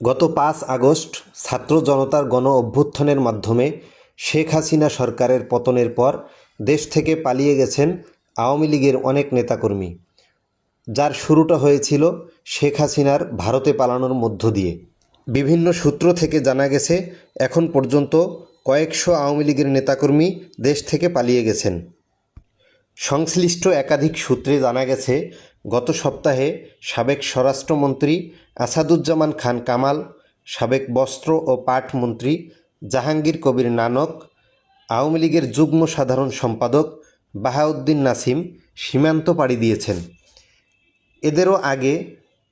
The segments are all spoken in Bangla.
গত পাঁচ আগস্ট ছাত্র জনতার গণ অভ্যুত্থানের মাধ্যমে শেখ হাসিনা সরকারের পতনের পর দেশ থেকে পালিয়ে গেছেন আওয়ামী লীগের অনেক নেতাকর্মী, যার শুরুটা হয়েছিল শেখ হাসিনার ভারতে পালানোর মধ্য দিয়ে। বিভিন্ন সূত্র থেকে জানা গেছে, এখন পর্যন্ত কয়েকশো আওয়ামী লীগের নেতাকর্মী দেশ থেকে পালিয়ে গেছেন। সংশ্লিষ্ট একাধিক সূত্রে জানা গেছে, গত সপ্তাহে সাবেক স্বরাষ্ট্রমন্ত্রী আসাদুজ্জামান খান কামাল, সাবেক বস্ত্র ও পাট মন্ত্রী জাহাঙ্গীর কবির নানক, আওয়ামী লীগের যুগ্ম সাধারণ সম্পাদক বাহাউদ্দিন নাসিম সীমান্ত পাড়ি দিয়েছেন। এদেরও আগে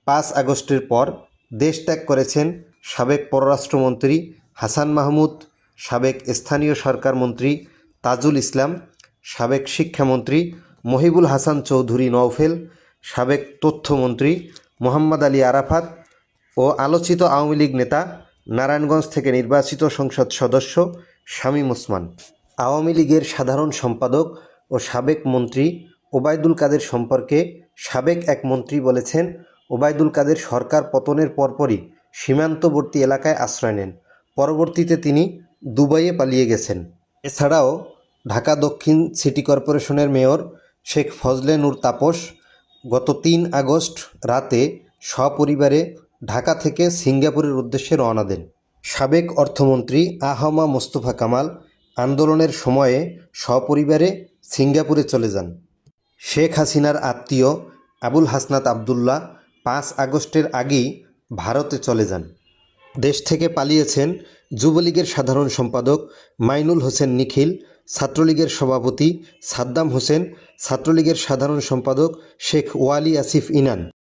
পাঁচ আগস্টের পর দেশ ত্যাগ করেছেন সাবেক পররাষ্ট্রমন্ত্রী হাসান মাহমুদ, সাবেক স্থানীয় সরকার মন্ত্রী তাজুল ইসলাম সাবেক শিক্ষামন্ত্রী মহিবুল হাসান চৌধুরী নওফেল, সাবেক তথ্যমন্ত্রী মোহাম্মদ আলী আরাফাত ও আলোচিত আওয়ামী লীগ নেতা নারায়ণগঞ্জ থেকে নির্বাচিত সংসদ সদস্য শামীম ওসমান। আওয়ামী লীগের সাধারণ সম্পাদক ও সাবেক মন্ত্রী ওবায়দুল কাদের সম্পর্কে সাবেক এক মন্ত্রী বলেছেন, ওবায়দুল কাদের সরকার পতনের পরপরই সীমান্তবর্তী এলাকায় আশ্রয় নেন। পরবর্তীতে তিনি দুবাইয়ে পালিয়ে গেছেন। এছাড়াও ঢাকা দক্ষিণ সিটি কর্পোরেশনের মেয়র শেখ ফজলে নূর তাপস গত তিন আগস্ট রাতে সপরিবারে ঢাকা থেকে সিঙ্গাপুরের উদ্দেশ্যে রওনা দেন। সাবেক অর্থমন্ত্রী আহমা মোস্তফা কামাল আন্দোলনের সময়ে সপরিবারে সিঙ্গাপুরে চলে যান। শেখ হাসিনার আত্মীয় আবুল হাসনাত আবদুল্লাহ পাঁচ আগস্টের আগেই ভারতে চলে যান। দেশ থেকে পালিয়েছেন যুবলীগের সাধারণ সম্পাদক মাইনুল হোসেন নিখিল ছাত্রলীগের সভাপতি সাদ্দাম হোসেন ছাত্রলীগের সাধারণ সম্পাদক শেখ ওয়ালি আসিফ ইনান।